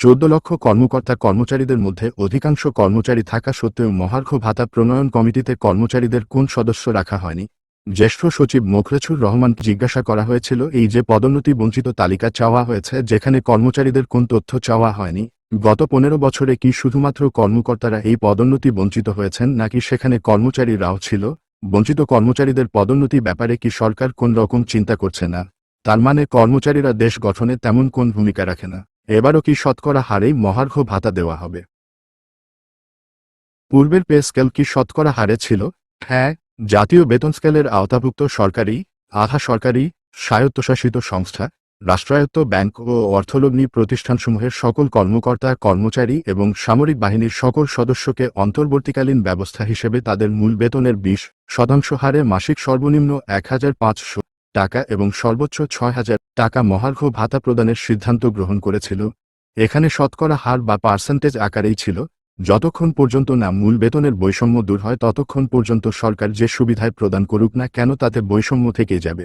চোদ্দ লক্ষ কর্মকর্তা কর্মচারীদের মধ্যে অধিকাংশ কর্মচারী থাকা সত্ত্বেও মহার্ঘ ভাতা প্রণয়ন কমিটিতে কর্মচারীদের কোন সদস্য রাখা হয়নি। জ্যেষ্ঠ সচিব মোখলেছুর রহমান জিজ্ঞাসা করা হয়েছিল এই যে পদোন্নতি বঞ্চিত তালিকা চাওয়া হয়েছে, যেখানে কর্মচারীদের কোন তথ্য চাওয়া হয়নি। গত পনেরো বছরে কি শুধুমাত্র কর্মকর্তারা এই পদোন্নতি বঞ্চিত হয়েছেন, নাকি সেখানে কর্মচারীরাও ছিল? বঞ্চিত কর্মচারীদের পদোন্নতি ব্যাপারে কি সরকার কোন রকম চিন্তা করছে না? তার মানে কর্মচারীরা দেশ গঠনে তেমন কোন ভূমিকা রাখে না। এবারও কি শতকরা হারেই মহার্ঘ ভাতা দেওয়া হবে? পূর্বের পে স্কেল কি শতকরা হারে ছিল? হ্যাঁ জাতীয় বেতন স্কেলের আওতাভুক্ত সরকারি, আধা সরকারি, স্বায়ত্তশাসিত সংস্থা, রাষ্ট্রায়ত্ত ব্যাংক ও অর্থলগ্নি প্রতিষ্ঠানসমূহের সকল কর্মকর্তা, কর্মচারী এবং সামরিক বাহিনীর সকল সদস্যকে অন্তর্বর্তীকালীন ব্যবস্থা হিসেবে তাদের মূল বেতনের বিশ শতাংশ হারে মাসিক সর্বনিম্ন এক হাজার পাঁচশো টাকা এবং সর্বোচ্চ ছয় হাজার টাকা মহার্ঘ ভাতা প্রদানের সিদ্ধান্ত গ্রহণ করেছিল। এখানে শতকরা হার বা পার্সেন্টেজ আকারেই ছিল। যতক্ষণ পর্যন্ত না মূল বেতনের বৈষম্য দূর হয়, ততক্ষণ পর্যন্ত সরকার যে সুবিধায় প্রদান করুক না কেন তাতে বৈষম্য থেকে যাবে।